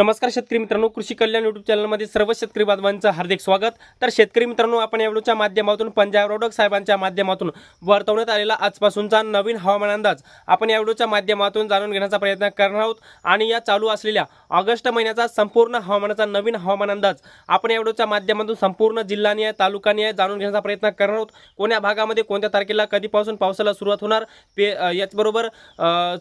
नमस्कार शेतकरी मित्रांनो कृषी कल्याण युट्यूब चॅनलमध्ये सर्व शेतकरी बांधवांचं हार्दिक स्वागत. तर शेतकरी मित्रांनो आपण या व्हिडिओच्या माध्यमातून पंजाब रोडक साहेबांच्या माध्यमातून वर्तवण्यात आलेला आजपासूनचा नवीन हवामान अंदाज आपण या व्हिडिओच्या माध्यमातून जाणून घेण्याचा प्रयत्न करणार आहोत. आणि या चालू असलेल्या ऑगस्ट महिन्याचा संपूर्ण हवामानाचा नवीन हवामान अंदाज आपण या व्हिडिओच्या माध्यमातून संपूर्ण जिल्हानिहाय तालुकानिहाय जाणून घेण्याचा प्रयत्न करणार आहोत. कोण्या भागामध्ये कोणत्या तारखेला कधीपासून पावसाला सुरुवात होणार? पे याचबरोबर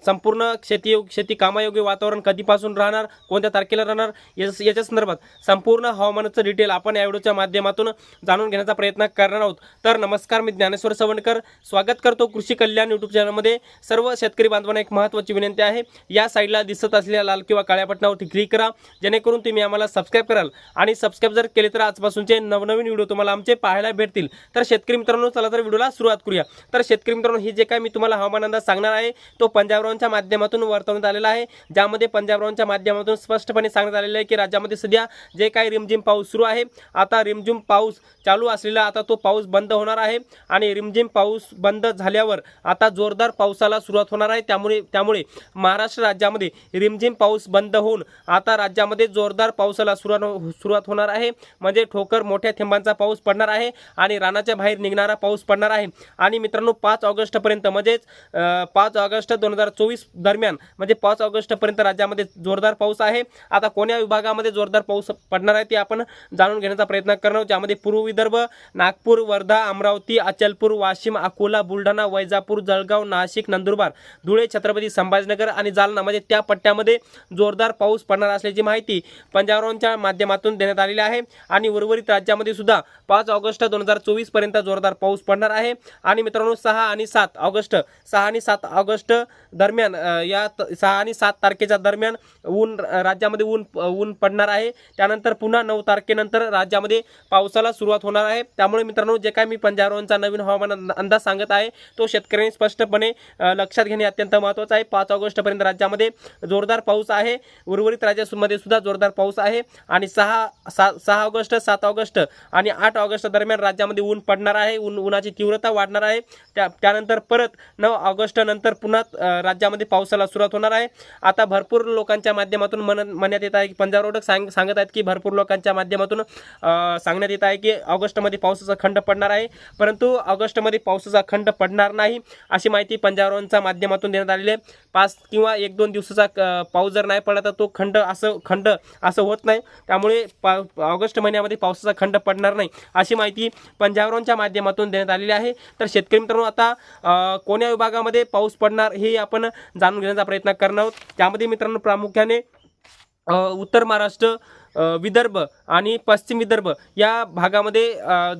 संपूर्ण शेती शेती कामायोग्य वातावरण कधीपासून राहणार? कोणत्या तारखेला राहणार? जाणार याच्या संदर्भात संपूर्ण हवामानाचं डिटेल आपण या व्हिडिओच्या माध्यमातून जाणून घेण्याचा प्रयत्न करणार आहोत. तर नमस्कार मी ज्ञानेश्वर सवणकर स्वागत करतो कृषी कल्याण यूट्यूब चॅनलमध्ये सर्व शेतकरी बांधवांना एक महत्त्वाची विनंती आहे. या साईडला दिसत असलेल्या लाल किंवा काळ्या बटनावरती क्लिक करा. जेणेकरून तुम्ही आम्हाला सबस्क्राईब कराल. आणि सबस्क्राईब जर केले तर आजपासूनचे नवनवीन व्हिडिओ तुम्हाला आमचे पाहायला भेटतील. तर शेतकरी मित्रांनो चला तर व्हिडिओला सुरुवात करूया. तर शेतकरी मित्रांनो ही जे काय मी तुम्हाला हवामान अंदाज सांगणार आहे तो पंजाबरावांच्या माध्यमातून वर्तवण्यात आलेला आहे. ज्यामध्ये पंजाबरावांच्या माध्यमातून स्पष्ट स्पष्टपणे सांगण्यात आलेलं आहे की राज्यामध्ये सध्या जे काही रिमझिम पाऊस सुरू आहे आता रिमझिम पाऊस चालू असलेला आता तो पाऊस बंद होणार आहे आणि रिमझिम पाऊस बंद झाल्यावर आता जोरदार पावसाला सुरुवात होणार आहे. त्यामुळे त्यामुळे महाराष्ट्र राज्यामध्ये रिमझिम पाऊस बंद होऊन आता राज्यामध्ये जोरदार पावसाला सुरुवात हो, सुरुवात होणार आहे. म्हणजे ठोकर मोठ्या थेंबांचा पाऊस पडणार आहे आणि रानाच्या बाहेर निघणारा पाऊस पडणार आहे. आणि मित्रांनो पाच ऑगस्टपर्यंत म्हणजेच पाच ऑगस्ट दोन हजार चोवीस दरम्यान म्हणजे पाच ऑगस्टपर्यंत राज्यामध्ये जोरदार पाऊस आहे. आता कोण्या विभागामध्ये जोरदार पाऊस पडणार आहे ते आपण जाणून घेण्याचा प्रयत्न करणार ज्यामध्ये पूर्व विदर्भ नागपूर वर्धा अमरावती अचलपूर वाशिम अकोला बुलढाणा वैजापूर जळगाव नाशिक नंदुरबार धुळे छत्रपती संभाजीनगर आणि जालना म्हणजे त्या पट्ट्यामध्ये जोरदार पाऊस पडणार असल्याची माहिती पंजाबरावांच्या माध्यमातून देण्यात आलेली आहे. आणि उर्वरित राज्यामध्ये सुद्धा पाच ऑगस्ट दोन हजार चोवीसपर्यंत जोरदार पाऊस पडणार आहे. आणि मित्रांनो सहा आणि सात ऑगस्ट सहा आणि सात ऑगस्ट दरम्यान या त- सहा आणि सात तारखेच्या दरम्यान ऊन राज्या राज्यामध्ये ऊन ऊन पडणार आहे. त्यानंतर पुन्हा नऊ तारखेनंतर राज्यामध्ये पावसाला सुरुवात होणार आहे. त्यामुळे मित्रांनो जे काय मी पंजाबरावांचा नवीन हवामान अंदाज सांगत आहे तो शेतकऱ्यांनी स्पष्टपणे लक्षात घेणे अत्यंत महत्त्वाचं आहे. पाच ऑगस्टपर्यंत राज्यामध्ये जोरदार पाऊस आहे. उर्वरित राज्यामध्ये सुद्धा जोरदार पाऊस आहे. आणि सहा सा सहा ऑगस्ट सात ऑगस्ट आणि आठ ऑगस्ट दरम्यान राज्यामध्ये ऊन पडणार आहे. ऊन उन्हाची तीव्रता वाढणार आहे. त्या त्यानंतर परत नऊ ऑगस्ट नंतर पुन्हा राज्यामध्ये पावसाला सुरुवात होणार आहे. आता भरपूर लोकांच्या माध्यमातून मन म्हणण्यात येत आहे की पंजाब रोडक सांग सांगत आहेत की भरपूर लोकांच्या माध्यमातून सांगण्यात येत आहे की ऑगस्टमध्ये पावसाचा खंड पडणार आहे. परंतु ऑगस्टमध्ये पावसाचा खंड पडणार नाही अशी माहिती पंजाबरावांच्या माध्यमातून देण्यात आलेली आहे. पाच किंवा एक दोन दिवसाचा पाऊस जर नाही पडला तर तो खंड असं खंड असं होत नाही. त्यामुळे पा ऑगस्ट महिन्यामध्ये पावसाचा खंड पडणार नाही अशी माहिती पंजाबरावांच्या माध्यमातून देण्यात आलेली आहे. तर शेतकरी मित्रांनो आता कोण्या विभागामध्ये पाऊस पडणार हे आपण जाणून घेण्याचा प्रयत्न करणार आहोत. त्यामध्ये मित्रांनो प्रामुख्याने उत्तर महाराष्ट्र विदर्भ आणि पश्चिम विदर्भ या भागामध्ये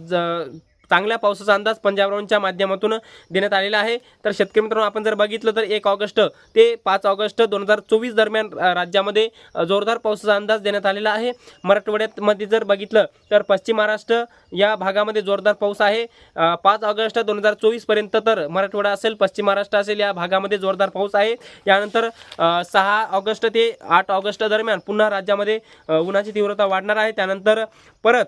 ज- चांगल्या पावसाचा अंदाज पंजाबरावांच्या माध्यमातून देण्यात आलेला आहे. तर शेतकरी मित्रांनो आपण जर बघितलं तर एक ऑगस्ट ते पाच ऑगस्ट दोन हजार चोवीस दरम्यान राज्यामध्ये जोरदार पावसाचा अंदाज देण्यात आलेला आहे. मराठवाड्यामध्ये जर बघितलं तर पश्चिम महाराष्ट्र या भागामध्ये जोरदार पाऊस आहे. पाच ऑगस्ट दोन हजार चोवीसपर्यंत तर मराठवाडा असेल पश्चिम महाराष्ट्र असेल या भागामध्ये जोरदार पाऊस आहे. यानंतर सहा ऑगस्ट ते आठ ऑगस्ट दरम्यान पुन्हा राज्यामध्ये उन्हाची तीव्रता वाढणार आहे. त्यानंतर परत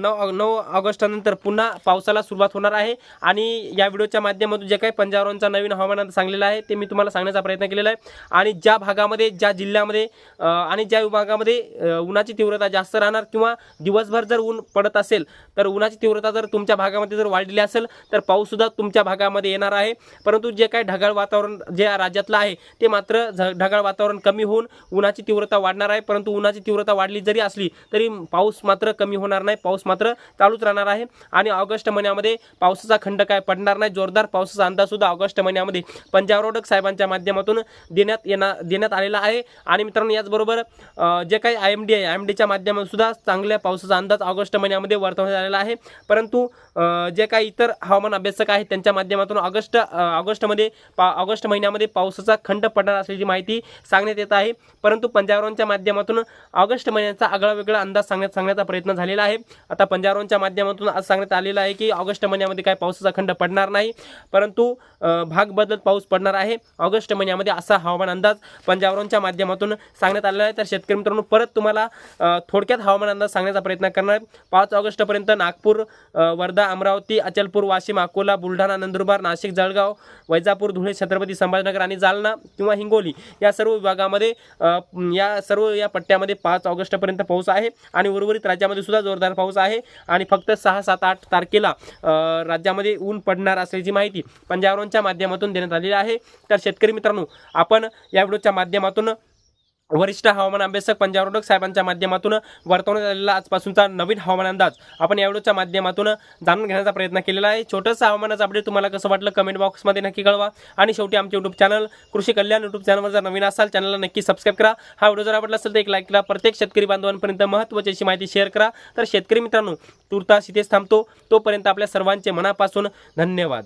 नऊ नऊ ऑगस्टनंतर पुन्हा पावसाला सुरुवात होणार आहे. आणि या व्हिडिओच्या माध्यमातून जे काही पंजाबरावांचा नवीन हवामान सांगलेलं आहे ते मी तुम्हाला सांगण्याचा प्रयत्न केलेला आहे. आणि ज्या भागामध्ये ज्या जिल्ह्यामध्ये आणि ज्या विभागामध्ये उन्हाची तीव्रता जास्त राहणार किंवा दिवसभर जर ऊन पडत असेल तर उन्हाची तीव्रता जर तुमच्या भागामध्ये जर वाढलेली असेल तर पाऊससुद्धा तुमच्या भागामध्ये येणार आहे. परंतु जे काही ढगाळ वातावरण जे राज्यातलं आहे ते मात्र झ ढगाळ वातावरण कमी होऊन उन्हाची तीव्रता वाढणार आहे. परंतु उन्हाची तीव्रता वाढली जरी असली तरी पाऊस मात्र कमी होणार नाही. पाऊस मात्र चालूच राहणार आहे. आणि ऑगस्ट ऑगस्ट महिन्यामध्ये पावसाचा खंड काय पडणार नाही. जोरदार पावसाचा अंदाज सुद्धा ऑगस्ट महिन्यामध्ये पंजाब रोडक साहेबांच्या माध्यमातून देण्यात येणार देण्यात आलेला आहे. आणि मित्रांनो याचबरोबर जे काही आय एम डी आहे आय एम डीच्या माध्यमातून सुद्धा चांगल्या पावसाचा अंदाज ऑगस्ट महिन्यामध्ये वर्तवण्यात आलेला आहे. परंतु जे काही इतर हवामान अभ्यासक आहेत त्यांच्या माध्यमातून ऑगस्ट ऑगस्टमध्ये पा ऑगस्ट महिन्यामध्ये पावसाचा खंड पडणार असल्याची माहिती सांगण्यात येत आहे. परंतु पंजाबरावांच्या माध्यमातून ऑगस्ट महिन्याचा आगळा वेगळा अंदाज सांगण्यात सांगण्याचा प्रयत्न झालेला आहे. आता पंजाबरावांच्या माध्यमातून आज सांगण्यात आलेला आहे की ऑगस्ट महिन्यामध्ये काय पावसाचा खंड पडणार नाही परंतु भाग बदलत पाऊस पडणार आहे. ऑगस्ट महिन्यामध्ये असा हवामान अंदाज पंजाबरावांच्या माध्यमातून सांगण्यात आलेला आहे. तर शेतकरी मित्रांनो परत तुम्हाला थोडक्यात हवामान अंदाज सांगण्याचा प्रयत्न करणार आहे. पाच ऑगस्टपर्यंत नागपूर वर्धा अमरावती अचलपूर वाशिम अकोला बुलढाणा नंदुरबार नाशिक जळगाव वैजापूर धुळे छत्रपती संभाजीनगर आणि जालना किंवा हिंगोली या सर्व विभागामध्ये या सर्व या पट्ट्यामध्ये पाच ऑगस्टपर्यंत पाऊस आहे. आणि उर्वरित राज्यामध्ये सुद्धा जोरदार पाऊस आहे. आणि फक्त सहा सात आठ तारखे तारखेला राज्यामध्ये ऊन पडणार असल्याची माहिती पंजाबरावांच्या माध्यमातून देण्यात आलेली आहे. तर शेतकरी मित्रांनो आपण या व्हिडिओच्या माध्यमातून वरिष्ठ हवामान अभ्यासक पंजाब रोडक साहेबांच्या माध्यमातून वर्तवण्यात आलेला आजपासूनचा नवीन हवामान अंदाज आपण या व्हिडिओच्या माध्यमातून जाणून घेण्याचा प्रयत्न केलेला आहे. छोटंसं हवामानाचं अपडेट तुम्हाला कसं वाटलं कमेंट बॉक्समध्ये नक्की कळवा. आणि शेवटी आमचे यूट्यूब चॅनल कृषी कल्याण यूट्यूब चॅनलवर जर नवीन असाल चॅनलला नक्की सबस्क्राईब करा. हा व्हिडिओ जर आवडला असेल तर एक लाईक करा. प्रत्येक शेतकरी बांधवांपर्यंत महत्त्वाची अशी माहिती शेअर करा. तर शेतकरी मित्रांनो तुर्तास इथेच थांबतो. तोपर्यंत आपल्या सर्वांचे मनापासून धन्यवाद.